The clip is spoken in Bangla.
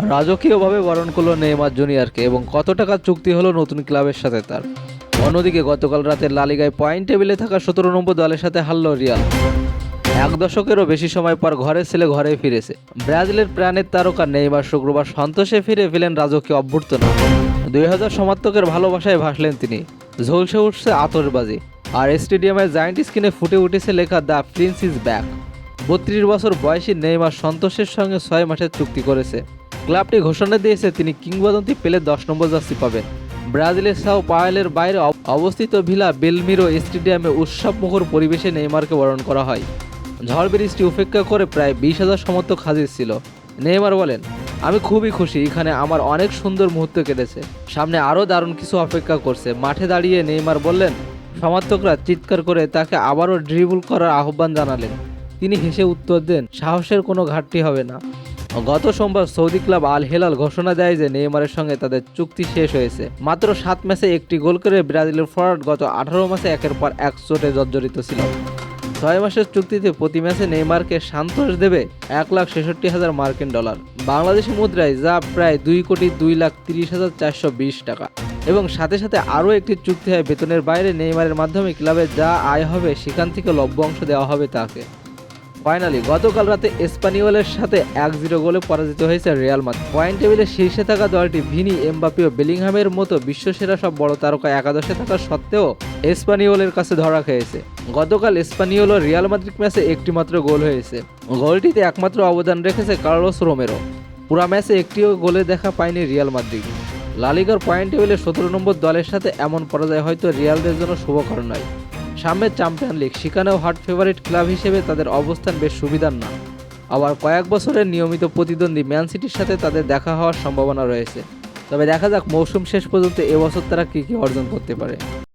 রাজকীয়ভাবে বরণ করল নেইমার জুনিয়রকে এবং কত টাকার চুক্তি হলো নতুন ক্লাবের সাথে তার। অন্যদিকে গতকাল রাতে লালিগায় পয়েন্ট টেবিলে থাকা সতেরো নম্বর দলের সাথে হারল রিয়াল। এক দশকেরও বেশি সময় পর ঘরের ছেলে ঘরে ফিরেছে। ব্রাজিলের প্রাণের তারকা নেইমার শুক্রবার সন্তোষে ফিরে ফেলেন রাজকীয় অভ্যর্থনা। দুই হাজার সমর্থকের ভালোবাসায় ভাসলেন তিনি। ঝলসে উঠছে আতরবাজি। আর স্টেডিয়ামের জায়েন্ট স্ক্রিনে ফুটে উঠেছে লেখা দ্য প্রিন্স ইজ ব্যাক। বত্রিশ বছর বয়সী নেইমার সন্তোষের সঙ্গে ছয় মাসের চুক্তি করেছে। ক্লাবটি ঘোষণা দিয়েছে, তিনি কিংবদন্তি পেলে দশ নম্বর জার্সি পাবেন। ব্রাজিলের সাও পাওয়েলের বাইরে অব- অবস্থিত ভিলা বেলমিরো স্টেডিয়ামে উৎসবমুখর পরিবেশে নেইমারকে বরণ করা হয়। ঝড় বৃষ্টি উপেক্ষা করে প্রায় বিশ হাজার সমর্থক হাজির ছিল। নেইমার বলেন, আমি খুবই খুশি, এখানে আমার অনেক সুন্দর মুহূর্ত কেটেছে। সামনে আরও দারুণ কিছু অপেক্ষা করছে। মাঠে দাঁড়িয়ে নেইমার বললেন, সমর্থকরা চিৎকার করে তাকে আবারও ড্রিবল করার আহ্বান জানালেন। তিনি হেসে উত্তর দেন, সাহসের কোনো ঘাটতি হবে না। গত সোমবার সৌদি ক্লাব আল হেলাল ঘোষণা দেয় যে নেইমারের সঙ্গে তাদের চুক্তি শেষ হয়েছে। মাত্র সাত ম্যাচে একটি গোল করে ব্রাজিলের ফরওয়ার্ড গত আঠারো মাসে একের পর এক চোটে জর্জরিত ছিল। ছয় মাসের চুক্তিতে প্রতি ম্যাচে নেইমারকে সান্তোষ দেবে এক লাখ ছেষট্টি হাজার মার্কিন ডলার। বাংলাদেশি মুদ্রায় যা প্রায় দুই কোটি দুই লাখ তিরিশ হাজার চারশো বিশ টাকা। এবং সাথে সাথে আরও একটি চুক্তি হয় বেতনের বাইরে নেইমারের মাধ্যমে ক্লাবে যা আয় হবে সেখান থেকে লভ্য অংশ দেওয়া হবে তাকে। ফাইনালি গতকাল রাতে এসপানিওলের সাথে এক জিরো গোলে পরাজিত হয়েছে রিয়াল মাদ্রিদ। পয়েন্ট টেবিলের শীর্ষে থাকা দলটি ভিনি এমবাপি ও বেলিংহামের মতো বিশ্বসেরা সব বড় তারকা একাদশে থাকা সত্ত্বেও এসপানিওলের কাছে ধরা খেয়েছে। গতকাল এসপানিওল ও রিয়াল মাদ্রিদ ম্যাচে একটি মাত্র গোল হয়েছে। গোলটিতে একমাত্র অবদান রেখেছে কার্লোস রোমেরো। পুরা ম্যাচে একটিও গোলে দেখা পায়নি রিয়াল মাদ্রিদ। লালিগার পয়েন্ট টেবিলে সতেরো নম্বর দলের সাথে এমন পরাজয় হয়তো রিয়ালদের জন্য শুভকর নয় সামনের চ্যাম্পিয়ন লিগ সেখানেও হট ফেভারিট ক্লাব হিসেবে তাদের অবস্থান বেশ সুবিধার না। আবার কয়েক বছরের নিয়মিত প্রতিদ্বন্দ্বী ম্যান সিটির সাথে তাদের দেখা হওয়ার সম্ভাবনা রয়েছে। তবে দেখা যাক, মৌসুম শেষ পর্যন্ত এবছর তারা কী কী অর্জন করতে পারে।